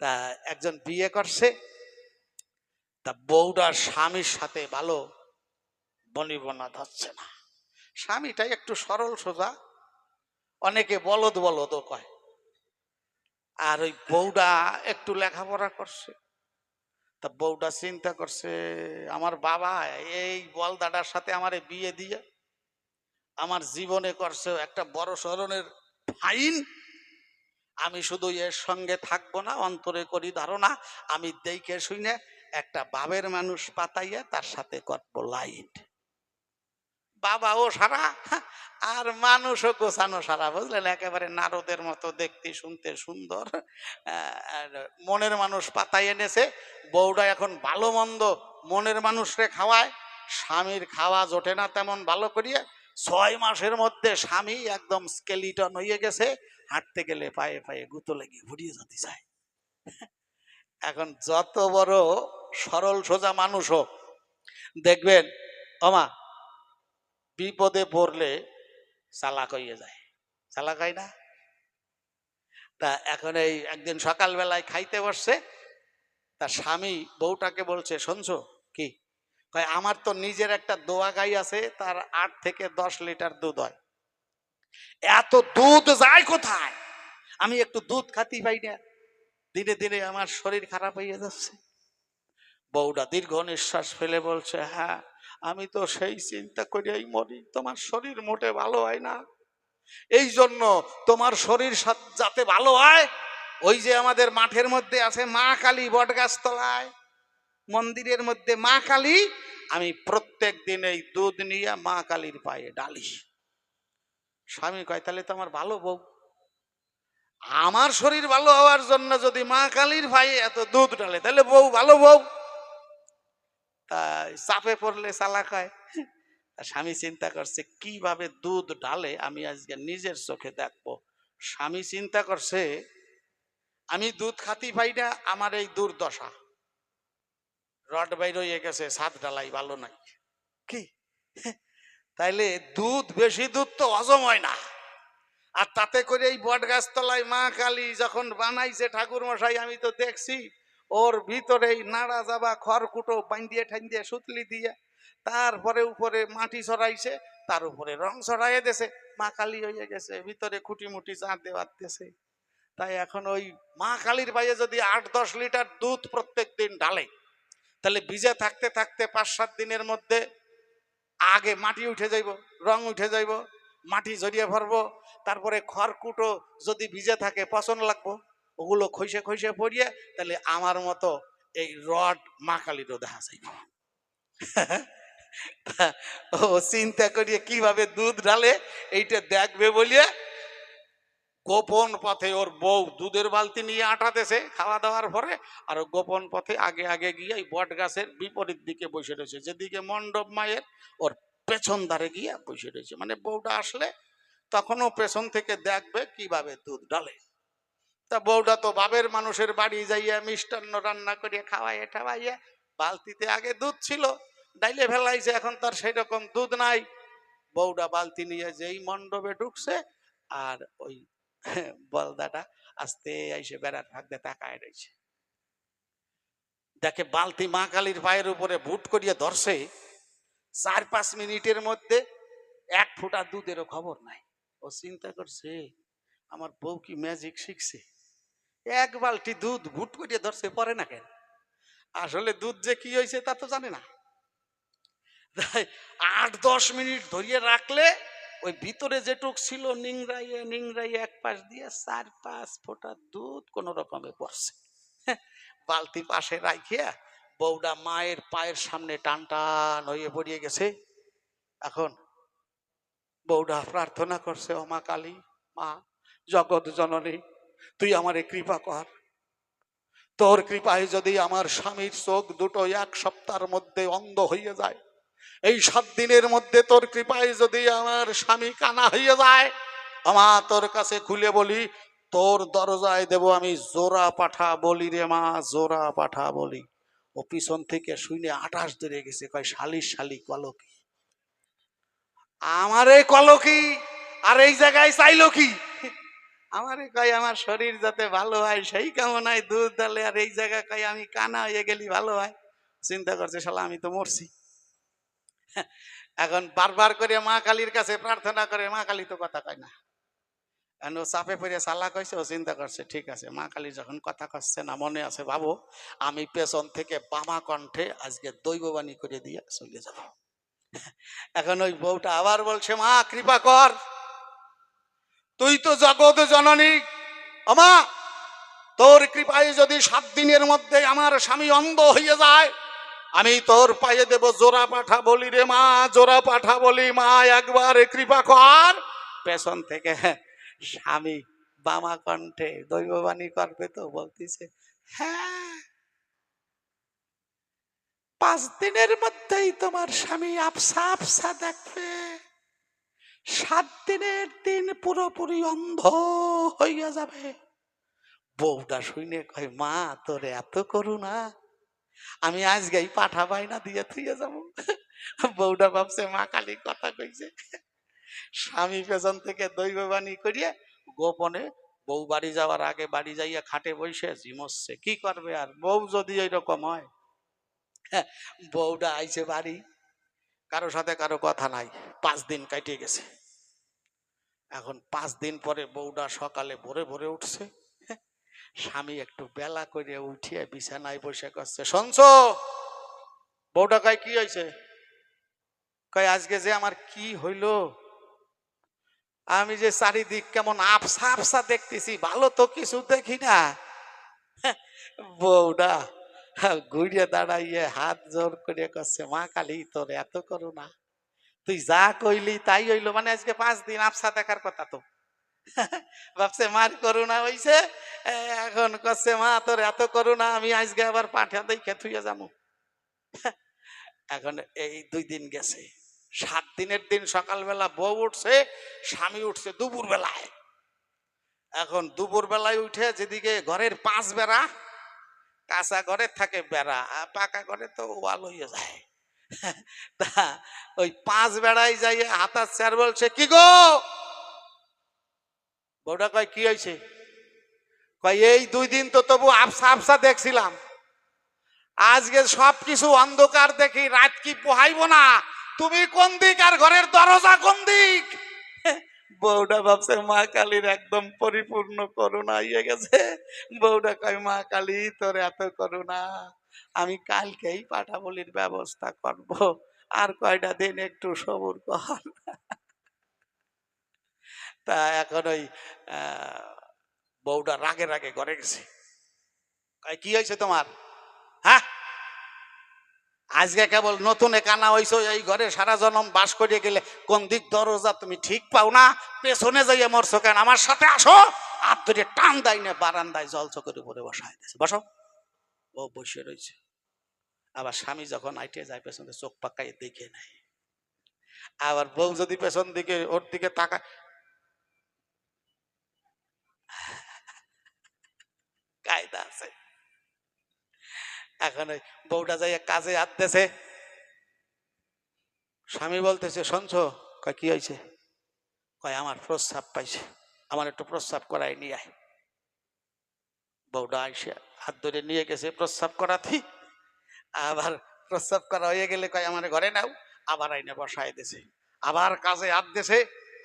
তা একজন বিয়ে করছে, তা বউটার স্বামীর সাথে ভালো বনিবনা ধরছে না। স্বামীটাই একটু সরল সোজা, অনেকে বলদ বলদও কয়। আর ওই বউটা একটু লেখাপড়া করছে, তা বউটা চিন্তা করছে, আমার বাবা এই বলদাটার সাথে আমারে বিয়ে দিয়ে, আমার জীবনে করছে একটা বড় ধরনের ফাইন আমি শুধু এর সঙ্গে থাকব না, অন্তরে করি ধারণা, আমি দেখে শুনে একটা বাবের মানুষ পাতাইয়া তার সাথে করব লাইট। বাবাও সারা আর মানুষও গোছানো সারা, বুঝলেন? একেবারে নারদের মতো দেখতে, শুনতে সুন্দর। মনের মানুষ পাতাই এনেছে বউটা এখন ভালো মন্দ মনের মানুষরে খাওয়ায়, স্বামীর খাওয়া জোটে না তেমন ভালো করিয়া, ছয় মাসের মধ্যে স্বামী একদম স্কেলিটন হয়ে গেছে হাঁটতে গেলে পায়ে পায়ে গুতো লেগে ঘুরিয়ে যেতে চায়। এখন যত বড় সরল সোজা মানুষ হোক, দেখবেন অমা বিপদে পড়লে চালাক হয়ে যায়। চালাক হয় না? তা এখন এই একদিন সকালবেলায় খাইতে বসছে তার স্বামী বউটাকে বলছে, শুনছো, কি? কয়, আমার তো নিজের একটা দোয়া গাই আছে, তার আট থেকে দশ লিটার দুধ হয়। এত দুধ যায় কোথায়? আমি একটু দুধ খাতি পাই না। দিনে দিনে আমার শরীর খারাপ হয়ে যাচ্ছে। বউটা দীর্ঘ নিঃশ্বাস ফেলে বলছে হ্যাঁ আমি তো সেই চিন্তা করিয়াই মরি। তোমার শরীর মোটে ভালো হয় না। এই জন্য তোমার শরীর যাতে ভালো হয়, ওই যে আমাদের মাঠের মধ্যে আছে মা কালী বটগাছ তলায় মন্দিরের মধ্যে মা কালী, আমি প্রত্যেক দিন এই দুধ নিয়ে মা কালীর পায়ে ডালি। স্বামী কয়, তাহলে তো আমার ভালো বউ। আমার শরীর ভালো হওয়ার জন্য যদি মা কালীর ভাই এত দুধ ঢালে, তাহলে বউ ভালো বউ। তাই চাপে পড়লে চালাক তা স্বামী চিন্তা করছে, কীভাবে দুধ ঢালে আমি আজকে নিজের চোখে দেখব? স্বামী চিন্তা করছে, আমি দুধ খাতি পাই না, আমার এই দুর্দশা। রড বাইর হয়ে গেছে সাত ডালাই ভালো নাই। কি? তাইলে দুধ, বেশি দুধ তো হজম হয় না। আর তাতে করে এই বট গাছতলায় মা কালী যখন বানাইছে ঠাকুর মশাই আমি তো দেখছি, ওর ভিতরে এই নাড়া যাবা খড়কুটো বান্ধিয়ে ঠান্দিয়ে সুতলি দিয়ে তারপরে উপরে মাটি ছড়াইছে, তার উপরে রং ছড়াইয়ে দেছে। মা কালী হয়ে গেছে, ভিতরে খুঁটি মুটি চা দেওয়ার দেছে। তাই এখন ওই মা কালীর বাইরে যদি আট, দশ লিটার দুধ প্রত্যেক দিন ঢালে, তাহলে ভিজে থাকতে থাকতে পাঁচ, সাত দিনের মধ্যে আগে মাটি উঠে যাইব, রং উঠে যাইব, মাটি জড়িয়ে ভরবো, তারপরে খড়কুটো যদি ভিজে থাকে, পচন লাগবো, ওগুলো খইসে খইসে পড়িয়ে তাহলে আমার মতো এই রড মা কালীরও দেখা যাইব। ও চিন্তা করিয়ে কীভাবে দুধ ঢালে, এইটা দেখবে বলিয়ে গোপন পথে ওর বউ দুধের বালতি নিয়ে আটাতেছে খাওয়া দাওয়ার পরে, আর গোপন পথে আগে আগে গিয়ে বট গাছের বিপরীত দিকে বসে রয়েছে। যেদিকে মণ্ডপ মায়ের, ওর পেছন ধারে গিয়ে বসে রয়েছে। মানে বউটা আসলে তখনও পেছন থেকে দেখবে কীভাবে দুধ ডালে তা বউটা তো বাবের মানুষের বাড়ি যাইয়া মিষ্টান্ন রান্না করিয়া খাওয়াইয়া ঠাওয়াইয়া বালতিতে আগে দুধ ছিল ডাইলে ফেলাইছে, এখন তার সেই রকম দুধ নাই। বউটা বালতি নিয়ে যেই মণ্ডপে ঢুকছে, আর ওই বলদাটা আস্তে আইসে বেড়ার ফাঁক দিয়ে তাকায় রয়েছে। দেখে বালতি মা কালীর পায়ের উপরে বুট করিয়ে ধরছে চার পাঁচ মিনিটের মধ্যে এক ফোঁটা দুধেরও খবর নাই। ও চিন্তা করছে, আমার বউ কি ম্যাজিক শিখছে? এক বালতি দুধ বুট করিয়ে ধরছে, পরে না কেন? আসলে দুধ যে কি হয়েছে তা তো জানে না। আট, দশ মিনিট ধরিয়ে রাখলে ওই ভিতরে যেটুক ছিল নিংড়াইয়ে নিংড়াইয়ে এক পাশ দিয়ে চার পাঁচ ফোঁটা দুধ কোন রকমে পড়ছে। বালতি পাশে রাখিয়া বউটা মায়ের পায়ের সামনে টান টান হয়ে পড়িয়ে গেছে। এখন বউটা প্রার্থনা করছে, ও মা কালী, মা, জগৎ জননী, তুই আমারে কৃপা কর। তোর কৃপায় যদি আমার স্বামীর চোখ দুটো এক সপ্তাহের মধ্যে অন্ধ হয়ে যায়, এই সাত দিনের মধ্যে তোর কৃপায় যদি আমার স্বামী কানা হয়ে যায় আমার তোর কাছে খুলে বলি, তোর দরজায় দেব আমি জোড়া পাঠা বলি রে মা, জোড়া পাঠা বলি। ও পিছন থেকে শুনে আটাশ ধরে গেছে। কয় শালি শালি, কলকি। আমার কলকি? আর এই জায়গায় চাইলো কি? আমারে কয়, আমার শরীর যাতে ভালো হয়, সেই কামনায় দুধ ডালে, আর এই জায়গা কয়, আমি কানা হয়ে গেলি ভালো হয়। চিন্তা করছে, শালা, আমি তো মরছি। এখন বারবার করে মা কালীর কাছে প্রার্থনা করে, মা কালী তো কথা কয় না। ও চাপে পড়ে সালা কইছে, ও চিন্তা করছে, ঠিক আছে, মা কালী যখন কথা কচ্ছে না, মনে আছে, বাবু, আমি পেছন থেকে বামা কণ্ঠে আজকে দৈববাণী করে দিয়ে চলে যাব। এখন ওই বউটা আবার বলছে, মা, কৃপা কর। তুই তো জগৎ জননী। আমা, তোর কৃপায় যদি সাত দিনের মধ্যে আমার স্বামী অন্ধ হয়ে যায়, আমি তোর পায়ে দেব জোড়া পাঠা বলি রে মা, জোড়া পাঠা বলি মা, একবার কৃপা কর। পেছন থেকে স্বামী বামা কণ্ঠে দৈববাণী করবে তো বলতিছে হ্যাঁ পাঁচ দিনের মধ্যেই তোমার স্বামী আফসা আফসা দেখবে। সাত দিনের দিন পুরোপুরি অন্ধ হইয়া যাবে। বউটা শুনে কয়, মা, তোর এত করুণা, আমি আজকেই পাঠা বাইনা দিয়ে থুয়ে যাব। বউটা ভাবছে, মা কালী কথা কইছে। স্বামী পেছন থেকে দৈববাণী করিয়ে গোপনে বউ বাড়ি যাওয়ার আগে বাড়ি যাইয়া খাটে বসে জিমসছে। কি করবে আর? বউ যদি এইরকম হয় হ্যাঁ, বউটা আইছে বাড়ি কারও সাথে কারও কথা নাই পাঁচ দিন কাটিয়ে গেছে। এখন পাঁচ দিন পরে বউটা সকালে ভোরে ভোরে উঠছে হ্যাঁ, স্বামী একটু বেলা করে উঠিয়ে বিছানায় বসে করছে শুনছ? বউটা কয় কি হয়েছে কয় আজকে যে আমার কি হইল? আমি যে চারিদিক কেমন আফসা আফসা দেখতেছি, ভালো তো কিছু দেখি না। বউটা ঘুরিয়ে দাঁড়াইয়ে হাত জোর করে করছে মা কালী, তোর এত করো না তুই যা কইলি তাই হইল মানে আজকে পাঁচ দিন আফসা দেখার কথা তো। ভাবছে, মার করুণা হইছে? এখন করছে মা, তোর এত করুণা, আমি আজকে আবার পাঠা দেখে থুয়ে যাব এখন এই দুই দিন গেছে। সাত দিনের দিন সকালবেলা বউ উঠছে, স্বামী উঠছে দুপুর বেলায় এখন দুপুর বেলায় উঠে যেদিকে ঘরের পাঁচ বেড়া, কাঁচা ঘরে থাকে বেড়া পাকা ঘরে তো ওয়াল হয়ে যায়। তা ওই পাঁচ বেড়াই যাই হাতার স্যার বলছে, কি গো? বউটা কয়, কি হয়েছে? কয়, এই দুই দিন তো তবু আফসা আফসা দেখছিলাম। আজকে সব কিছু অন্ধকার দেখি, রাত কি পোহাইব না? তুমি কোন দিক আর ঘরের দরজা কোন দিক? বউটা ভাবছে, মা কালীর একদম পরিপূর্ণ করুণা ইয়ে গেছে। বউটা কয়, মা কালী, তোর এত করুণা। আমি কালকেই পাঠা বলির ব্যবস্থা করব। আর কয়টা দিন একটু সবুর কর। তা এখন ওই বউটা রাগে রাগে ঘরে গেছে। কি হয়েছে তোমার? হ্যাঁ আজকে কেবল নতুন কানা হইছো, এই ঘরে সারা জনম বাস করিয়ে গেলে কোন দিক দরজা তুমি ঠিক পাও না? পেছনে যাইয়ে মরছো কেন? আমার সাথে আসো। আর ধরে টান দেয় না, বারান্দায় জল চকের উপরে বসায় দিয়েছে বসো। ও বসে রয়েছে আবার স্বামী যখন আইটে যায়, পেছনে চোখ পাকাই দেখে নেয়। আবার বউ যদি পেছন দিকে, ওর দিকে তাকায়। কায়দা আছে। এখন ওই বউটা যাই কাজে আনতেছে স্বামী বলতেছে, শুনছ? কয়, কি হয়েছে কয়, আমার প্রস্রাব পাইছে। আমার একটু প্রস্রাব করাই নিয়ে আয়। বউটা আইসে হাত ধরে নিয়ে গেছে, প্রস্রাব করাতে? আবার প্রস্রাব করা হয়ে গেলে কয়, আমার ঘরে নাও। আবার আইনে বসায় দিছে। আবার কাজে হাত দিছে,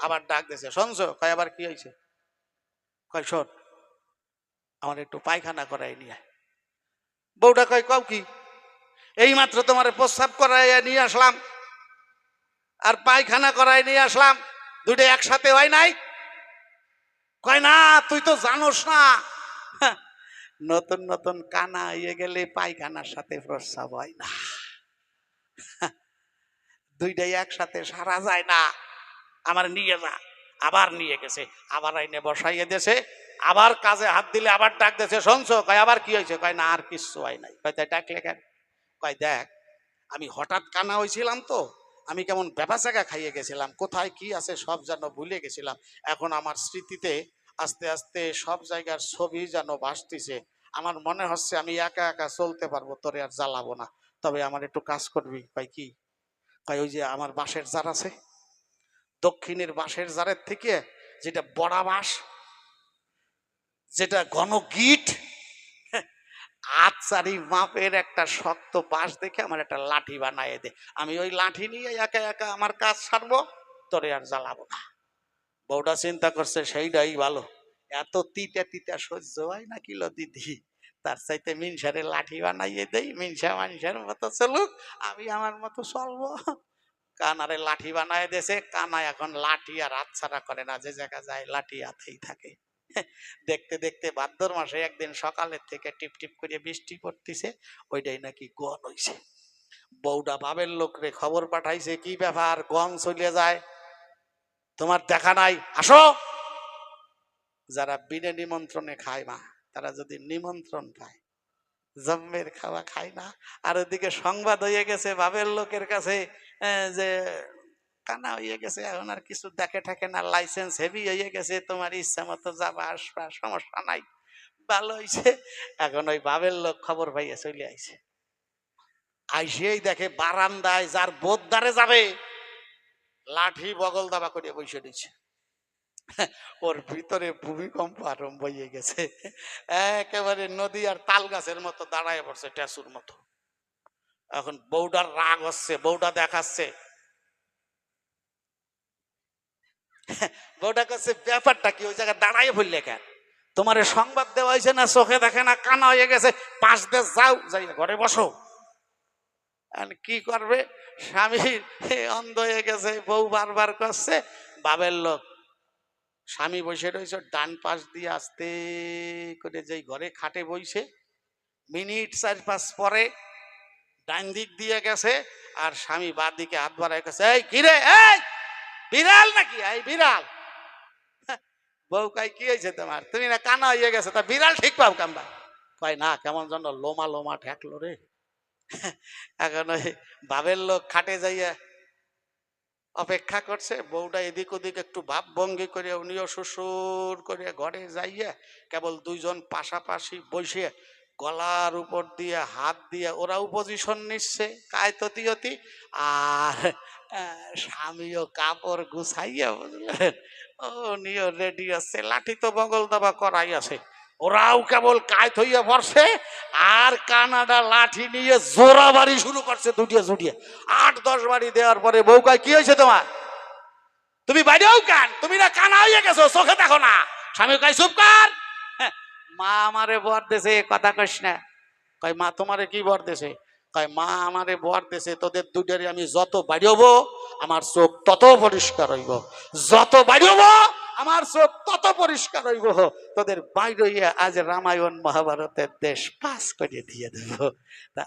আবার ডাক দিছে, শুনছ? কয়, আবার কি হয়েছে কয়, শোন, আমার একটু পায়খানা করাই নিয়ে আয়। বউটা কয়, কও কি? এই মাত্র তোমার প্রস্রাব করাই নিয়ে আসলাম আর পায়খানা করাই নিয়ে আসলাম। দুইটা একসাথে হয় নাই? কয়, না, তুই তো জানোস না। নতুন নতুন কানা ইয়ে গেলে পায়খানার সাথে প্রস্রাব হয় না। দুইটাই একসাথে সারা যায় না। আমার নিয়ে যা। আবার নিয়ে গেছে। আবার আইনে বসাইয়ে দিয়েছে। আবার কাজে হাত দিলে আবার ডাক দিয়েছে, শুনছো? কয়, আবার কি হয়েছে? কয়, না, আর কিচ্ছু হয় নাই। কয়, তাই ডাকলে কেন? কয়, দেখ, আমি হঠাৎ কানা হয়েছিলাম তো, আমি কেমন ব্যাপাচাকা খাইয়ে গেছিলাম, কোথায় কি আছে সব যেন ভুলে গেছিলাম। এখন আমার স্মৃতিতে আস্তে আস্তে সব জায়গার ছবি যেন ভাসতেছে। আমার মনে হচ্ছে আমি একা একা চলতে পারব, তোরে আর জ্বালাবো না। তবে আমার একটু কাজ করবি। কয়, কি? কয়, ওই যে আমার বাঁশের জার আছে। দক্ষিণের বাঁশের জারের থেকে যেটা বড়া বাঁশ যেটা ঘন গিট আচারি মাপের একটা শক্ত বাঁশ দেখে আমার একটা লাঠি বানায় দে। আমি ওই লাঠি নিয়ে একা একা আমার কাজ সারবো, তোরে আর জ্বালাবো না। বউটা চিন্তা করছে, সেইটাই ভালো। এত তিতা তিতা সহ্য হয় না কিলো দিদি? তার চাইতে মিনসারে লাঠি বানাইয়ে দেই, মিনসা মানুষের মতো চলুক, আমি আমার মতো চলবো। কানারে লাঠি বানায় দেছে, কানা এখন লাঠি আর হাতছাড়া করে না, যে জায়গা যায় লাঠি হাতেই থাকে। দেখতে দেখতে ভাদ্র মাসে একদিন সকালের থেকে টিপ টিপ করে বৃষ্টি পড়তিছে, ওইটাই নাকি গন হইছে। বউটা বাবের লোকরে খবর পাঠাইছে, কি ব্যাপার গন চলে যায়? তোমার দেখা নাই? আসো! যারা বিনে নিমন্ত্রণে খায় মা, তারা যদি নিমন্ত্রণ পায়, জম্মের খাওয়া খায় না। আর ওদিকে সংবাদ হয়ে গেছে বাবের লোকের কাছে যে কানা হয়ে গেছে, এখন আর কিছু দেখে থাকে না লাইসেন্স হেভি হয়ে গেছে, তোমার ইচ্ছা মতো যাবা, আসবা, সমস্যা নাই, ভালো হয়েছে এখন ওই বাবের লোক খবর পাইয়ে চলে আইছে। আইসেই দেখে বারান্দায় যার বোদ্দারে যাবে, লাঠি বগল দাবা করে বসে দিচ্ছে ওর ভিতরে ভূমিকম্প আরম্ভ হয়ে গেছে। একেবারে নদী আর তাল গাছের মতো দাঁড়ায় পড়ছে ট্যাসুর মতো। এখন বউটার রাগ হচ্ছে বউটা দেখাচ্ছে। বউটা কাছে ব্যাপারটা কি? ওই জায়গায় দাঁড়াই ভুললে কেন? তোমার সংবাদ দেওয়া হয়েছে না? চোখে দেখে না? কানা হয়ে গেছে? পাঁচ দেশ যাও যাই ঘরে বসো। কি করবে? স্বামী অন্ধ হয়ে গেছে, বউ বারবার করছে বাবের লোক, স্বামী বসে রয়েছে ডান পাশ দিয়ে আসতে করে যেই ঘরে খাটে বইছে, মিনিট চার পাঁচ পরে ডান দিক দিয়ে গেছে, আর স্বামী বাঁ দিকে হাত বাড়ায় গেছে এই কিরে এই বিড়াল নাকি? এই বিড়াল। বউ কাই কি হয়েছে তোমার? তুমি না কানা হয়ে গেছে, তা বিড়াল ঠিক পাও কাম্বা কয়, না, কেমন যেন লোমা লোমা ঠেকলো রে। এখন ওই বাবের লোক খাটে যাইয়া অপেক্ষা করছে, বউটা এদিক ওদিক একটু ভাব ভঙ্গি করে, উনিও শ্বশুর করে ঘরে যাইয়া কেবল দুইজন পাশাপাশি বসে গলার উপর দিয়ে, হাত দিয়ে ওরাও পজিশন নিচ্ছে কায়ততিয়তি আর স্বামীও কাপড় গুছাইয়া বুঝলেন ও, নিও রেডি আছে, লাঠি তো বগল দাবা করাই আছে। ওরাও কেবল কায়ত হইয়া পড়ছে আর কানাডা লাঠি নিয়ে জোরা বাড়ি শুরু করছে দুটিয়ে জুটিয়ে আট, দশ বাড়ি দেওয়ার পরে বউ কয়, কি হয়েছে তোমার? তুমি বাইরেও কান? তুমি না কানা হয়ে গেছো, চোখে দেখো না। স্বামী কয়, চুপ কর। মা আমারে বর দেছে কথা কইস না। কয়, মা তোমারে কি বর দেশে কয়, মা আমারে বর দেছে, তোদের দুটারে আমি যত বাড়িব আমার চোখ তত পরিষ্কার হইব। যত বাড়িব আমার চোখ তত পরিষ্কার হইব। তোদের বাইরে আজ রামায়ণ মহাভারতের দেশ পাস করে দিয়ে দেব। তা